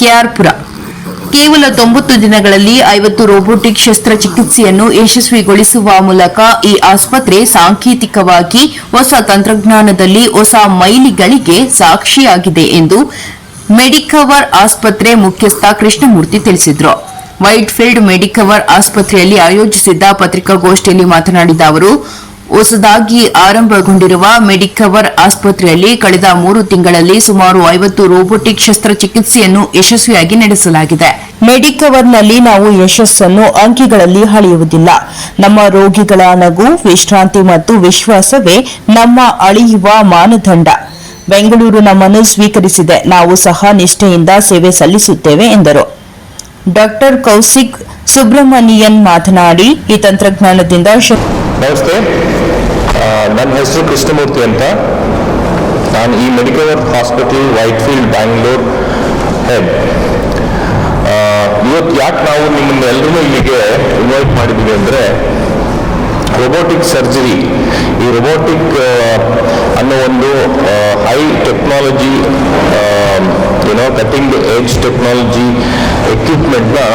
ಕೆಆರ್ಪುರ ಕೇವಲ ತೊಂಬತ್ತು ದಿನಗಳಲ್ಲಿ ಐವತ್ತು ರೋಬೋಟಿಕ್ ಶಸ್ತ್ರಚಿಕಿತ್ಸೆಯನ್ನು ಯಶಸ್ವಿಗೊಳಿಸುವ ಮೂಲಕ ಈ ಆಸ್ಪತ್ರೆ ಸಾಂಕೇತಿಕವಾಗಿ ಹೊಸ ತಂತ್ರಜ್ಞಾನದಲ್ಲಿ ಹೊಸ ಮೈಲಿಗಳಿಗೆ ಸಾಕ್ಷಿಯಾಗಿದೆ ಎಂದು ಮೆಡಿಕವರ್ ಆಸ್ಪತ್ರೆ ಮುಖ್ಯಸ್ಥ ಕೃಷ್ಣಮೂರ್ತಿ ತಿಳಿಸಿದರು. ವೈಟ್ಫೀಲ್ಡ್ ಮೆಡಿಕವರ್ ಆಸ್ಪತ್ರೆಯಲ್ಲಿ ಆಯೋಜಿಸಿದ್ದ ಪತ್ರಿಕಾಗೋಷ್ಠಿಯಲ್ಲಿ ಮಾತನಾಡಿದ ಅವರು ಹೊಸದಾಗಿ ಆರಂಭಗೊಂಡಿರುವ ಮೆಡಿಕವರ್ ಆಸ್ಪತ್ರೆಯಲ್ಲಿ ಕಳೆದ ಮೂರು ತಿಂಗಳಲ್ಲಿ ಸುಮಾರು ಐವತ್ತು ರೋಬೋಟಿಕ್ ಶಸ್ತ್ರಚಿಕಿತ್ಸೆಯನ್ನು ಯಶಸ್ವಿಯಾಗಿ ನಡೆಸಲಾಗಿದೆ. ಮೆಡಿಕವರ್ನಲ್ಲಿ ನಾವು ಯಶಸ್ಸನ್ನು ಅಂಕಿಗಳಲ್ಲಿ ಅಳೆಯುವುದಿಲ್ಲ. ನಮ್ಮ ರೋಗಿಗಳ ನಗು, ವಿಶ್ರಾಂತಿ ಮತ್ತು ವಿಶ್ವಾಸವೇ ನಮ್ಮ ಅಳೆಯುವ ಮಾನದಂಡ. ಬೆಂಗಳೂರು ನಮ್ಮನ್ನು ಸ್ವೀಕರಿಸಿದೆ. ನಾವು ಸಹ ನಿಷ್ಠೆಯಿಂದ ಸೇವೆ ಸಲ್ಲಿಸುತ್ತೇವೆ ಎಂದರು. ಡಾಕ್ಟರ್ ಕೌಶಿಕ್ ಸುಬ್ರಹ್ಮಣಿಯನ್ ಮಾತನಾಡಿ, ಈ ತಂತ್ರಜ್ಞಾನದಿಂದ ನಮಸ್ತೆ. ನನ್ನ ಹೆಸರು ಕೃಷ್ಣಮೂರ್ತಿ ಅಂತ. ನಾನು ಈ medical hospital Whitefield, Bangalore head ಇವತ್ತು ಯಾಕೆ ನಾವು ನಿಮ್ಮನ್ನ ಎಲ್ಲರೂ ಇಲ್ಲಿಗೆ ಇನ್ವೈಟ್ ಮಾಡಿದ್ದೀವಿ ಅಂದರೆ ರೊಬೋಟಿಕ್ ಸರ್ಜರಿ ಈ ರೊಬೋಟಿಕ್ ಅನ್ನೋ ಒಂದು ಹೈ ಟೆಕ್ನಾಲಜಿ ಏನೋ ಕಟಿಂಗ್ ಏಜ್ ಟೆಕ್ನಾಲಜಿ ಎಕ್ವಿಪ್ಮೆಂಟ್ನ